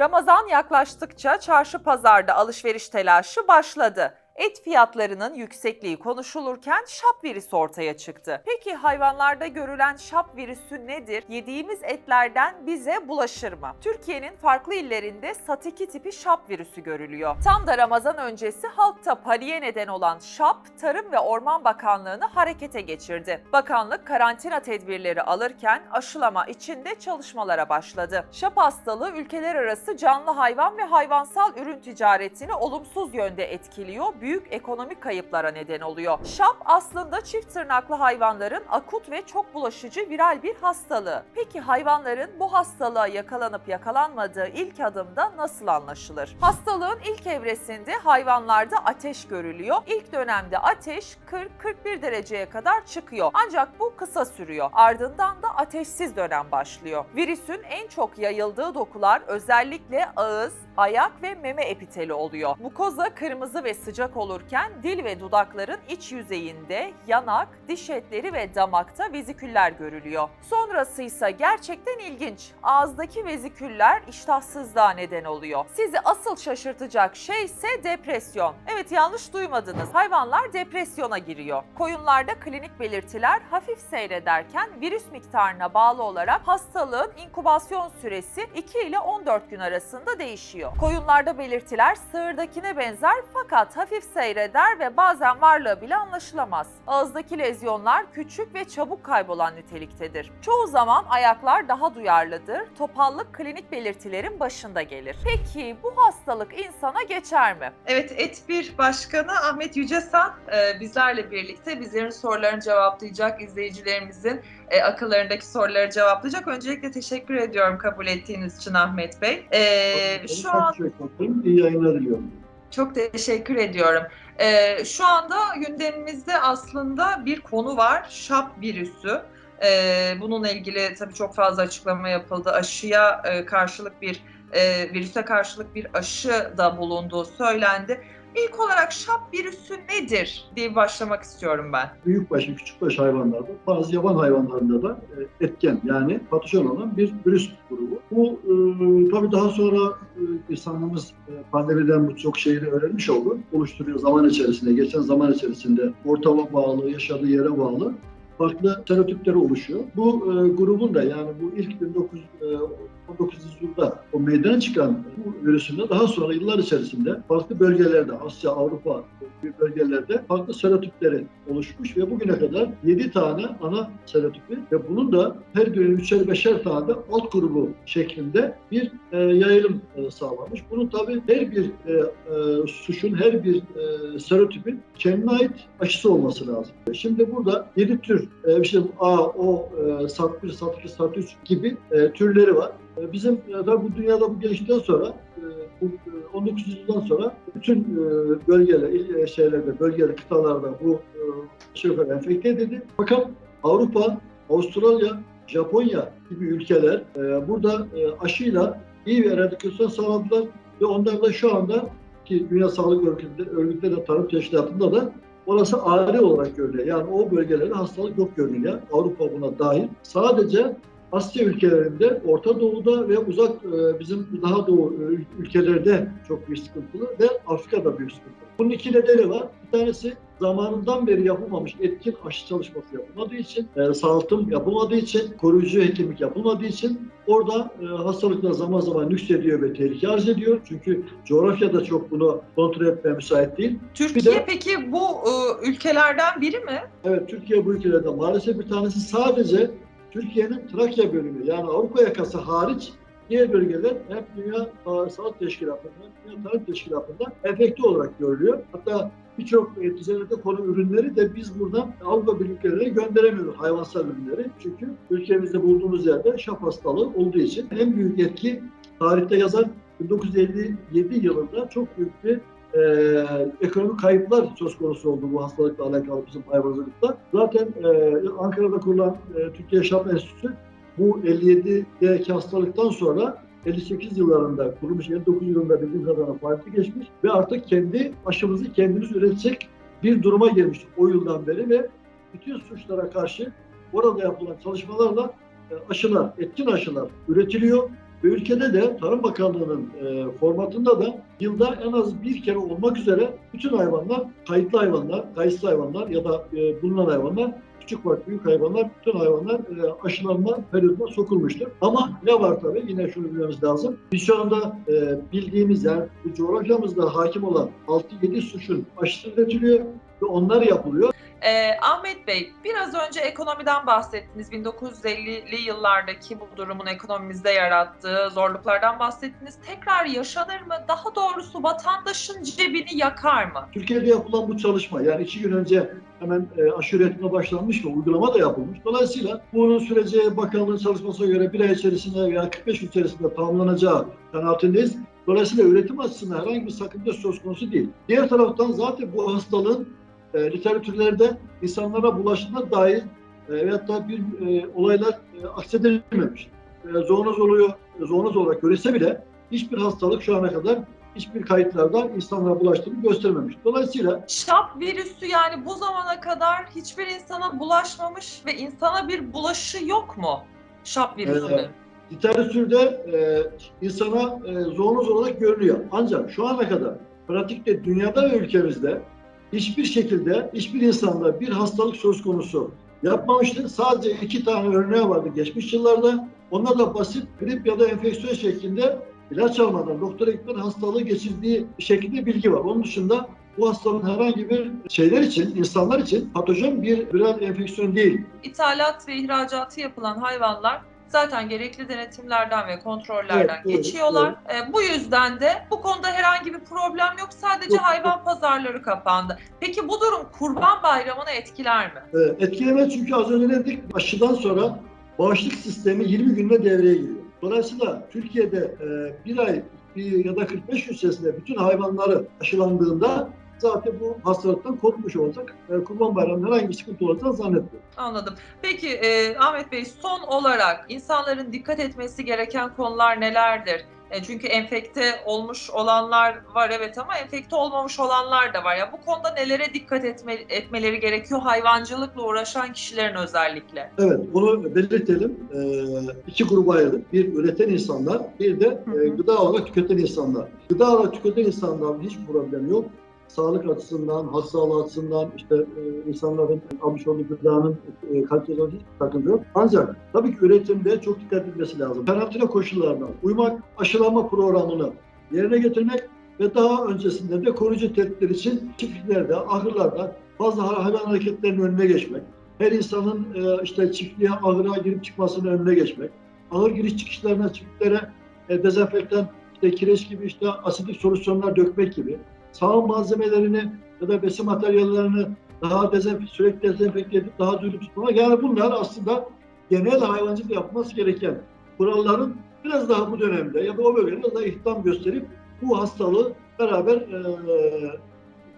Ramazan yaklaştıkça çarşı pazarda alışveriş telaşı başladı. Et fiyatlarının yüksekliği konuşulurken şap virüsü ortaya çıktı. Peki hayvanlarda görülen şap virüsü nedir? Yediğimiz etlerden bize bulaşır mı? Türkiye'nin farklı illerinde satiki tipi şap virüsü görülüyor. Tam da Ramazan öncesi halkta paniğe neden olan şap, Tarım ve Orman Bakanlığı'nı harekete geçirdi. Bakanlık karantina tedbirleri alırken aşılama için de çalışmalara başladı. Şap hastalığı ülkeler arası canlı hayvan ve hayvansal ürün ticaretini olumsuz yönde etkiliyor, büyük ekonomik kayıplara neden oluyor. Şap aslında çift tırnaklı hayvanların akut ve çok bulaşıcı viral bir hastalığı. Peki hayvanların bu hastalığa yakalanıp yakalanmadığı ilk adımda nasıl anlaşılır? Hastalığın ilk evresinde hayvanlarda ateş görülüyor. İlk dönemde ateş 40-41 dereceye kadar çıkıyor. Ancak bu kısa sürüyor. Ardından da ateşsiz dönem başlıyor. Virüsün en çok yayıldığı dokular özellikle ağız, ayak ve meme epiteli oluyor. Mukoza kırmızı ve sıcak olurken dil ve dudakların iç yüzeyinde yanak, diş etleri ve damakta veziküller görülüyor. Sonrası ise gerçekten ilginç. Ağızdaki veziküller iştahsızlığa neden oluyor. Sizi asıl şaşırtacak şey ise depresyon. Evet yanlış duymadınız. Hayvanlar depresyona giriyor. Koyunlarda klinik belirtiler hafif seyrederken virüs miktarına bağlı olarak hastalığın inkubasyon süresi 2 ile 14 gün arasında değişiyor. Koyunlarda belirtiler sığırdakine benzer fakat hafif seyreder ve bazen varlığı bile anlaşılamaz. Ağızdaki lezyonlar küçük ve çabuk kaybolan niteliktedir. Çoğu zaman ayaklar daha duyarlıdır. Topallık klinik belirtilerin başında gelir. Peki bu hastalık insana geçer mi? Evet, Et1 Başkanı Ahmet Yücesan e, bizlerle birlikte bizlerin sorularını cevaplayacak, izleyicilerimizin e, akıllarındaki soruları cevaplayacak. Öncelikle teşekkür ediyorum kabul ettiğiniz için Ahmet Bey. E, şu an. İyi yayınlar diliyorum. Çok teşekkür ediyorum. E, şu anda gündemimizde aslında bir konu var, şap virüsü. E, bununla ilgili tabii çok fazla açıklama yapıldı. Aşıya e, karşılık bir e, virüse karşılık bir aşı da bulunduğu söylendi. İlk olarak şap virüsü nedir diye başlamak istiyorum ben. Büyükbaş ve küçükbaş hayvanlarda, bazı yaban hayvanlarında da e, etken yani patojen olan bir virüs grubu. Bu e, tabii daha sonra e, insanlığımız e, pandemiden bu çok şeyi öğrenmiş oldu. Oluşturuyor zaman içerisinde, geçen zaman içerisinde ortama bağlı, yaşadığı yere bağlı farklı serotipleri oluşuyor. Bu e, grubun da yani bu ilk 19 e, 19. yüzyılda o meydana çıkan bu virüsün de daha sonra yıllar içerisinde farklı bölgelerde, Asya, Avrupa gibi bölgelerde farklı serotipleri oluşmuş ve bugüne kadar 7 tane ana serotipi ve bunun da her birinin üçer beşer tane de alt grubu şeklinde bir e, yayılım e, sağlanmış. Bunun tabii her bir e, e, suşun, her bir e, serotipin kendine ait aşısı olması lazım. Şimdi burada 7 tür, e, işte A, O, e, SAT 1, SAT 2, SAT 3 gibi e, türleri var. E, Bizim tabii bu dünyada bu geliştikten sonra bu e, 19. yüzyıldan sonra bütün bölgeler, şeylerde, bölgeler, kıtalarda bu e, şeyler enfekte edildi. Fakat Avrupa, Avustralya, Japonya gibi ülkeler burada aşıyla iyi bir eradikasyon sağladılar ve onlar da şu anda ki Dünya Sağlık Örgütü, Örgütü de Tarım Teşkilatı'nda da orası ari olarak görülüyor. Yani o bölgelerde hastalık yok görünüyor. Avrupa buna dahil. Sadece Asya ülkelerinde, Orta Doğu'da ve uzak e, bizim daha doğu e, ülkelerde çok büyük sıkıntılı ve Afrika'da büyük sıkıntılı. Bunun iki nedeni var. Bir tanesi zamanından beri yapılmamış etkin aşı çalışması yapılmadığı için, e, sağaltım yapılmadığı için, koruyucu hekimlik yapılmadığı için orada e, hastalıklar zaman zaman nüksediyor ve tehlike arz ediyor. Çünkü coğrafyada çok bunu kontrol etmeye müsait değil. Türkiye de- peki bu e, ülkelerden biri mi? Evet Türkiye bu ülkelerde maalesef bir tanesi sadece Türkiye'nin Trakya bölümü yani Avrupa yakası hariç diğer bölgeler hep Dünya Sağlık Teşkilatı'nda, Dünya Tarım Teşkilatı'nda enfekte olarak görülüyor. Hatta birçok e, ticarette konu ürünleri de biz buradan Avrupa ülkelerine gönderemiyoruz hayvansal ürünleri. Çünkü ülkemizde bulduğumuz yerde şap hastalığı olduğu için en büyük etki tarihte yazan 1957 yılında çok büyük bir e, ekonomik kayıplar söz konusu oldu bu hastalıkla alakalı bizim hayvancılıkta. Zaten e, Ankara'da kurulan e, Türkiye Şap Enstitüsü bu 57'deki hastalıktan sonra 58 yıllarında kurulmuş, 59 yılında bildiğim kadarıyla faaliyete geçmiş ve artık kendi aşımızı kendimiz üretecek bir duruma gelmiş o yıldan beri ve bütün suçlara karşı orada yapılan çalışmalarla e, aşılar, etkin aşılar üretiliyor. Ve ülkede de Tarım Bakanlığı'nın e, formatında da yılda en az bir kere olmak üzere bütün hayvanlar, kayıtlı hayvanlar, kayıtsız hayvanlar ya da e, bulunan hayvanlar, küçük bak büyük hayvanlar, bütün hayvanlar e, aşılanma periyoduna sokulmuştur. Ama ne var tabii yine şunu bilmemiz lazım. Biz şu anda e, bildiğimiz yani bu coğrafyamızda hakim olan 6-7 suçun aşısı üretiliyor ve onlar yapılıyor. Ee, Ahmet Bey, biraz önce ekonomiden bahsettiniz. 1950'li yıllardaki bu durumun ekonomimizde yarattığı zorluklardan bahsettiniz. Tekrar yaşanır mı? Daha doğrusu vatandaşın cebini yakar mı? Türkiye'de yapılan bu çalışma yani iki gün önce hemen e, aşı üretime başlanmış ve uygulama da yapılmış. Dolayısıyla bunun süreci bakanlığın çalışmasına göre bir ay içerisinde veya 45 gün içerisinde tamamlanacağı kanaatindeyiz. Dolayısıyla üretim açısından herhangi bir sakınca söz konusu değil. Diğer taraftan zaten bu hastalığın e, literatürlerde insanlara bulaştığına dair e, veyahut da bir e, olaylar e, aksedilmemiş. E, zoonoz oluyor, e, zoonoz olarak görülse bile hiçbir hastalık şu ana kadar hiçbir kayıtlarda insanlara bulaştığını göstermemiş. Dolayısıyla Şap virüsü yani bu zamana kadar hiçbir insana bulaşmamış ve insana bir bulaşı yok mu? Şap virüsünün. Evet. literatürde e, insana e, zoonoz olarak görülüyor. Ancak şu ana kadar pratikte dünyada ve ülkemizde hiçbir şekilde hiçbir insanda bir hastalık söz konusu yapmamıştır. Sadece iki tane örneği vardı geçmiş yıllarda. Onlar da basit grip ya da enfeksiyon şeklinde ilaç almadan doktora gitmeden hastalığı geçirdiği şekilde bilgi var. Onun dışında bu hastalığın herhangi bir şeyler için, insanlar için patojen bir viral enfeksiyon değil. İthalat ve ihracatı yapılan hayvanlar zaten gerekli denetimlerden ve kontrollerden Evet, geçiyorlar. E, bu yüzden de bu konuda herhangi bir problem yok. Sadece hayvan pazarları kapandı. Peki bu durum Kurban Bayramı'nı etkiler mi? Ee, Etkilemez çünkü az önce dedik aşıdan sonra bağışıklık sistemi 20 günde devreye giriyor. Dolayısıyla Türkiye'de e, bir ay bir, ya da 45 gün içerisinde bütün hayvanları aşılandığında zaten bu hastalıktan korkmuş olacak. E, Kurban Bayramı'nda herhangi bir sıkıntı olacağını zannetmiyorum. Anladım. Peki e, Ahmet Bey son olarak insanların dikkat etmesi gereken konular nelerdir? E, çünkü enfekte olmuş olanlar var evet ama enfekte olmamış olanlar da var. Ya bu konuda nelere dikkat etme, etmeleri gerekiyor hayvancılıkla uğraşan kişilerin özellikle? Evet, bunu belirtelim. Ee, iki gruba ayırdık. Bir üreten insanlar, bir de e, gıda olarak tüketen insanlar. Gıda olarak tüketen insanların hiç problem yok. Sağlık açısından, has sağlığı açısından, işte e, insanların almış olduğu gıdanın e, kalitesi hiçbir sakınca yok. Ancak tabii ki üretimde çok dikkat edilmesi lazım. Karantina koşullarına uymak, aşılama programını yerine getirmek ve daha öncesinde de koruyucu tedbirler için çiftliklerde, ahırlarda fazla hayvan hareketlerinin önüne geçmek her insanın e, işte çiftliğe, ahıra girip çıkmasının önüne geçmek, ahır giriş çıkışlarına, çiftliklere e, dezenfektan, işte kireç gibi işte asidik solüsyonlar dökmek gibi, sağım malzemelerini ya da besin materyallerini daha dezenf sürekli dezenfekte edip daha düzgün tutmak. Yani bunlar aslında genel hayvancılık yapılması gereken kuralların biraz daha bu dönemde ya da o bölgede biraz daha ihtam gösterip bu hastalığı beraber e,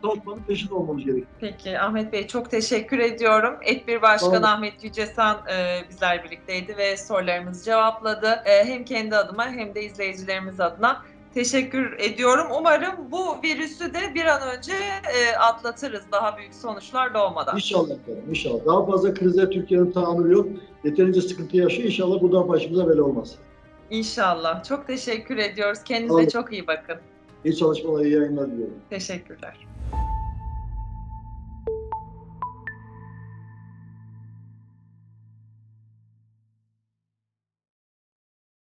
dağıtmanın peşinde olmamız gerekiyor. Peki Ahmet Bey çok teşekkür ediyorum. Et1 Başkanı Sağ olun. Ahmet Yücesan e, bizler birlikteydi ve sorularımızı cevapladı. E, hem kendi adıma hem de izleyicilerimiz adına teşekkür ediyorum. Umarım bu virüsü de bir an önce e, atlatırız daha büyük sonuçlar doğmadan. İnşallah efendim, inşallah. Daha fazla krize Türkiye'nin tahammülü yok. Yeterince sıkıntı yaşıyor. İnşallah bu da başımıza böyle olmaz. İnşallah. Çok teşekkür ediyoruz. Kendinize olun. çok iyi bakın. İyi çalışmalar, iyi yayınlar diliyorum. Teşekkürler.